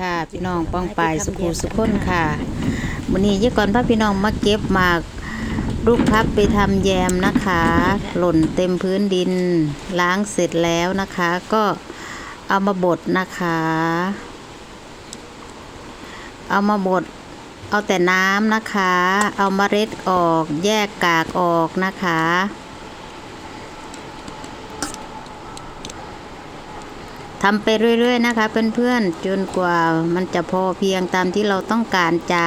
ค่ะ พี่น้องป้องปายสุขุสุขคนค่ะวันนี้ยี่ก่อนพระพี่น้องมาเก็บหมากลูกพับไปทำแยมนะคะ หล่นเต็มพื้นดินล้างเสร็จแล้วนะคะ ก็เอามาบดนะคะ เอามาบดเอาแต่น้ำนะคะ เอาเมล็ดออกแยกกากออกนะคะ ทำไปเรื่อยๆนะคะเพื่อนๆจนกว่ามันจะพอเพียงตามที่เราต้องการจะ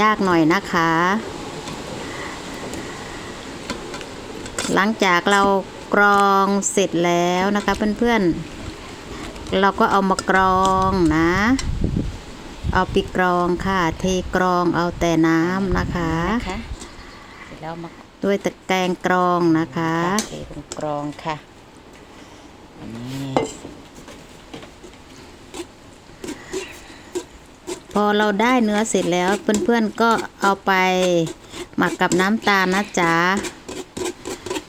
ยากหน่อยนะคะ หลังจากเรากรองเสร็จแล้วนะคะเพื่อนๆ เราก็เอามากรองนะ เอาไปกรองค่ะเทกรองเอาแต่น้ำนะคะนะคะเสร็จแล้วมาด้วยตะแกรงกรองนะคะเทลงกรองค่ะอันนี้ พอเราได้เนื้อเสร็จแล้วเพื่อนๆก็เอาไปหมักกับน้ำตาลนะจ๊ะ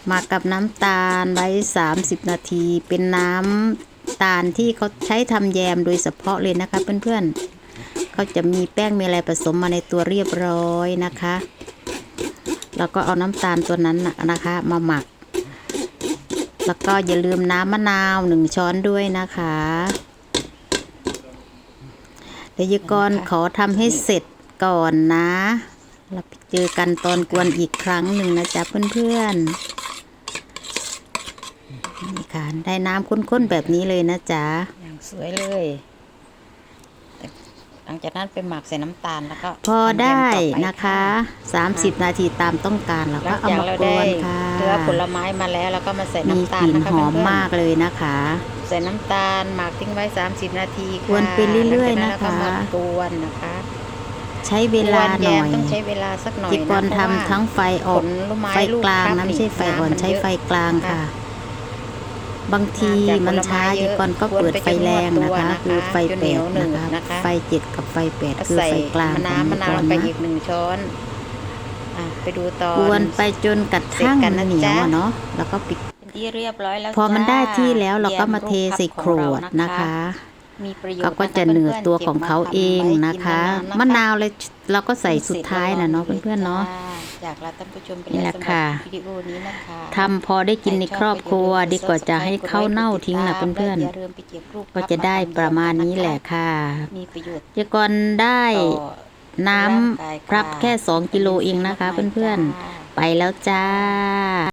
หมักกับน้ำตาลไว้ 30 นาที เป็นน้ำตาลที่เขาใช้ทำแยมโดยเฉพาะเลยนะคะเพื่อนๆเขาจะมีแป้งมีอะไรผสมมาในตัวเรียบร้อยนะคะ แล้วก็เอาน้ำตาลตัวนั้นน่ะนะคะ มาหมัก แล้วก็อย่าลืมน้ำมะนาวหนึ่งช้อนด้วยนะคะเดี๋ยวยกรขอทำให้เสร็จก่อนนะเราไปเจอกันตอนกวนอีกครั้งหนึ่งนะจ๊ะเพื่อนๆนี่ค่ะได้น้ำข้นๆแบบนี้เลยนะจ๊ะอย่างสวยเลย ลังจากนั้นไปหมักใส่น้ำตาลแล้วก็พอได้ทำแยมต่อไปนะคะ 30 นาทีตามต้องการแล้วหลัก็งเอาจากมาเรากวได้นค่ะเนื้อผลไม้มาแล้วแล้วก็มาใส่มีน้ำตากลลิ่นนะคะหอมเพื่อนๆมากเลยนะคะ ใส่น้ำตาลหมักทิ้งไว้ 30 นาทีค่ะกวนไปเรื่อยๆหลังจากนะคะแล้วก็มากวนนะคะ ใช้เวลากวนหแยน่มอยต้องใช้เวลาสักหน่อยจิกรนะเพราะว่าทำทั้งไฟออกผลไม้ไฟลูกกลางครับนะไม่ใช่นี่ไฟอ่อนน้ำมันใช้เยอะไฟกลางค่ะค่ะ บางทีจากผลไม้มันช้าเยจิอะกรก็เปิดไฟแรงนะคะกวนไปจนหมดตัวนะคะคือไฟจนแปเหนีดยวหนึ่นะงคะนะคะไฟเจ็ดกับไฟแปดคือใส่ไฟกลางมะนาวของมะนาวจิกรไปนะอีกหนึ่งช้อนอะไปดูตอนกวนไปจนกระทั่งเสร็จกันนะเหนียวจ๊ะอะเนาะแล้วก็ปิดเป็นที่เรียบร้อยแล้วพอมันจ้าได้ที่แล้วเราก็มาเทแยใส่รูปขวดพับของเรานะคะ มีประโยชน์เขาก็จะเหนือตัวของเขาเองนะคะเก็บมะไว้กินาวเลยเราก็ใส่สุดท้ายนะเนาะสร็จเพื่อนๆเนาะอยากลาท่านผู้ชมไปนี่แหละสำรับค่ะวิดีโอนี้นะคะทำพอได้กินในครอบครัว ดีกว่าจะให้เข้าเน่าทิ้งนะเพื่อนย่าลืมไปเก็บรูปๆก็จะได้ประมาณนี้แหละค่ะมีประโยชน์จิกรได้ต่อน้ร่างกายำรับแค่2กิโลเองนะคะเพื่อนๆไปแล้วจ้า